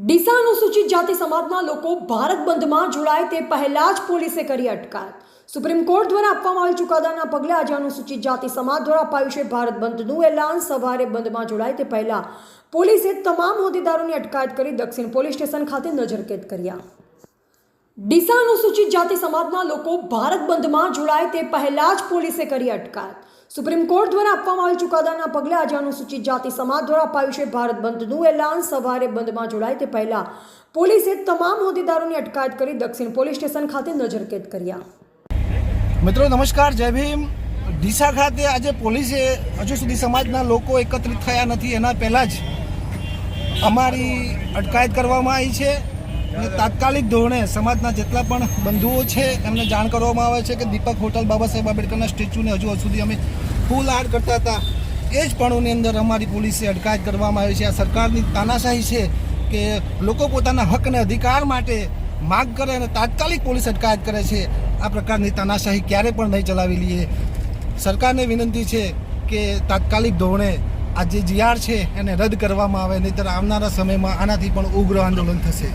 ડીસા અનુસૂચિત જાતિ સમાજના લોકો ભારત બંધમાં જોડાય તે પહેલા જ પોલીસે કરી અટકાયત. સુપ્રીમ કોર્ટ દ્વારા આપવામાં આવેલ ચુકાદાના પગલે આજે અનુસૂચિત જાતિ સમાજ દ્વારા અપાયું છે ભારત બંધનું એલાન. સવારે બંધમાં જોડાય તે પહેલા પોલીસે તમામ હોદ્દેદારોની અટકાયત કરી દક્ષિણ પોલીસ સ્ટેશન ખાતે નજરકેદ કર્યા. ડીસા અનુસૂચિત જાતિ સમાજના લોકો ભારત બંધમાં જોડાય તે પહેલા જ પોલીસે કરી અટકાયત. સુપ્રીમ કોર્ટ દ્વારા આપવામાં આવેલ ચુકાદાના પગલે આજે અનુસૂચિત જાતિ સમાજ દ્વારા અપાયું છે, ભારત બંધનું એલાન. સવારે બંધમાં જોડાય તે પહેલા પોલીસે તમામ હોદ્દેદારોની અટકાયત કરી દક્ષિણ પોલીસ સ્ટેશન ખાતે નજરકેદ કર્યા. મિત્રો, નમસ્કાર, જય ભીમ. ડીસા ખાતે આજે પોલીસે હજુ સુધી સમાજના લોકો એકત્રિત થયા નથી. એના પહેલાં જ અમારી અટકાયત કરવામાં આવી છે. અને તાત્કાલિક ધોરણે સમાજના જેટલા પણ બંધુઓ છે, એમને જાણ કરવામાં આવે છે કે દીપક હોટલ બાબા સાહેબ આંબેડકરના સ્ટેચ્યુને હજુ સુધી અમે ફૂલ આર્ટ કરતા હતા. એ જ પણોની અંદર અમારી પોલીસે અટકાયત કરવામાં આવી છે. આ સરકારની તાનાશાહી છે કે લોકો પોતાના હક અને અધિકાર માટે માગ કરે અને તાત્કાલિક પોલીસ અટકાયત કરે છે. આ પ્રકારની તાનાશાહી ક્યારે પણ નહીં ચલાવી લઈએ. સરકારને વિનંતી છે કે તાત્કાલિક ધોરણે આ જે જીઆર છે એને રદ કરવામાં આવે, નહીંતર આવનારા સમયમાં આનાથી પણ ઉગ્ર આંદોલન થશે.